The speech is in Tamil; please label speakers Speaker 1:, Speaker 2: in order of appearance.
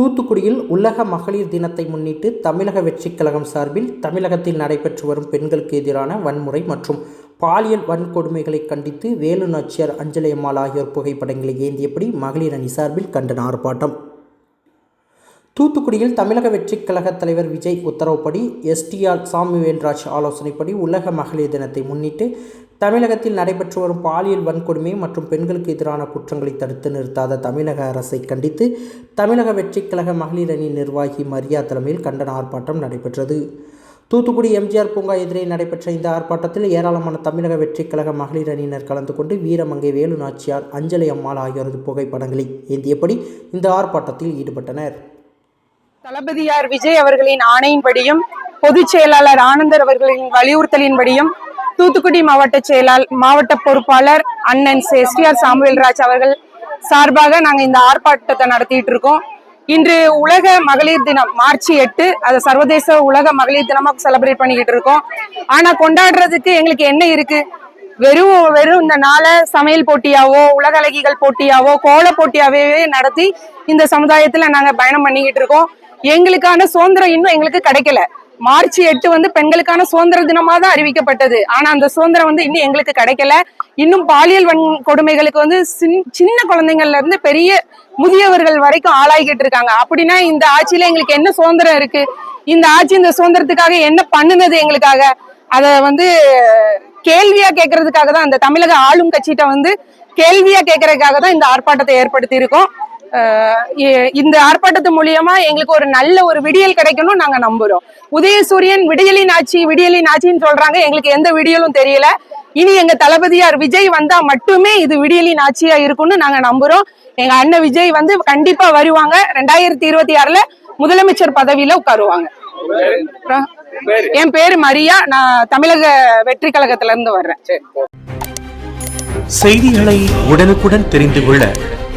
Speaker 1: தூத்துக்குடியில் உலக மகளிர் தினத்தை முன்னிட்டு தமிழக வெற்றிக் கழகம் சார்பில் தமிழகத்தில் நடைபெற்று வரும் பெண்களுக்கு எதிரான வன்முறை மற்றும் பாலியல் வன்கொடுமைகளை கண்டித்து வேலு நாச்சியார் அஞ்சலி அம்மாள் ஆகியோர் புகைப்படங்களை ஏந்தியபடி மகளிர் அணி சார்பில் கண்டன ஆர்ப்பாட்டம். தூத்துக்குடியில் தமிழக வெற்றிக் கழக தலைவர் விஜய் உத்தரவுப்படி எஸ்டிஆர் சாமுவேல்ராஜ் ஆலோசனைப்படி உலக மகளிர் தினத்தை முன்னிட்டு தமிழகத்தில் நடைபெற்று வரும் பாலியல் வன்கொடுமை மற்றும் பெண்களுக்கு எதிரான குற்றங்களை தடுத்து நிறுத்தாத தமிழக அரசை கண்டித்து தமிழக வெற்றிக் கழக மகளிர் அணி நிர்வாகி மரியா தலைமையில் கண்டன ஆர்ப்பாட்டம் நடைபெற்றது. தூத்துக்குடி எம்ஜிஆர் பூங்கா எதிரே நடைபெற்ற இந்த ஆர்ப்பாட்டத்தில் ஏராளமான தமிழக வெற்றிக் கழக மகளிர் அணியினர் கலந்து கொண்டு வீரமங்கை வேலு நாச்சியார் அஞ்சலி அம்மாள் ஆகியோரது புகைப்படங்களை ஏந்தியபடி இந்த ஆர்ப்பாட்டத்தில் ஈடுபட்டனர்.
Speaker 2: தளபதியார் விஜய் அவர்களின் ஆணையின்படியும் பொதுச் செயலாளர் ஆனந்தர் அவர்களின் வலியுறுத்தலின்படியும் தூத்துக்குடி மாவட்ட செயலாளர் மாவட்ட பொறுப்பாளர் அண்ணன் எஸ்டிஆர் சாமுவேல்ராஜ் அவர்கள் சார்பாக நாங்கள் இந்த ஆர்ப்பாட்டத்தை நடத்திட்டு இருக்கோம். இன்று உலக மகளிர் தினம் மார்ச் எட்டு அதை சர்வதேச உலக மகளிர் தினமாக செலிப்ரேட் பண்ணிக்கிட்டு இருக்கோம். ஆனா கொண்டாடுறதுக்கு எங்களுக்கு என்ன இருக்கு? வெறும் வெறும் இந்த நாளை சமையல் போட்டியாவோ உலக அழகிகள் போட்டியாவோ கோல போட்டியாவே நடத்தி இந்த சமுதாயத்துல நாங்க பயணம் பண்ணிக்கிட்டு இருக்கோம். எங்களுக்கான சுதந்திரம் இன்னும் எங்களுக்கு கிடைக்கல. மார்ச் எட்டு வந்து பெண்களுக்கான சுதந்திர தினமா தான் அறிவிக்கப்பட்டது. ஆனா அந்த சுதந்திரம் வந்து இன்னும் எங்களுக்கு கிடைக்கல. இன்னும் பாலியல் வன் கொடுமைகளுக்கு வந்து சின்- சின்ன குழந்தைங்கள்ல இருந்து பெரிய முதியவர்கள் வரைக்கும் ஆளாகிட்டு இருக்காங்க. அப்படின்னா இந்த ஆட்சியில எங்களுக்கு என்ன சுதந்திரம் இருக்கு? இந்த ஆட்சி இந்த சுதந்திரத்துக்காக என்ன பண்ணுனது எங்களுக்காக? அத வந்து கேள்வியா கேட்கறதுக்காக தான் அந்த தமிழக ஆளும் கட்சிகிட்ட வந்து கேள்வியா கேட்கறதுக்காக தான் இந்த ஆர்ப்பாட்டத்தை ஏற்படுத்தி இருக்கோம் இந்த ஆர்ப்பாட்டத்து மூலியமா எங்களுக்கு ஒரு நல்ல ஒரு விடியல் கிடைக்கணும் நாங்க நம்புறோம். உதயசூரியன் விடியலின் ஆட்சி விடியலின் ஆட்சின்னு சொல்றாங்க. எங்களுக்கு எந்த விடியலும் தெரியல. இனி எங்க தளபதியார் விஜய் வந்தா மட்டுமே இது விடியலின் ஆட்சியா இருக்கும்னு நாங்க நம்புறோம். எங்க அண்ணன் விஜய் வந்து கண்டிப்பா வருவாங்க. ரெண்டாயிரத்தி இருபத்தி ஆறுல முதலமைச்சர் பதவியில உட்காருவாங்க. என் பேரு மரியா. நான் தமிழக வெற்றி கழகத்துல இருந்து வர்றேன்
Speaker 3: செய்திகளை உடனுக்குடன் தெரிந்து கொள்ள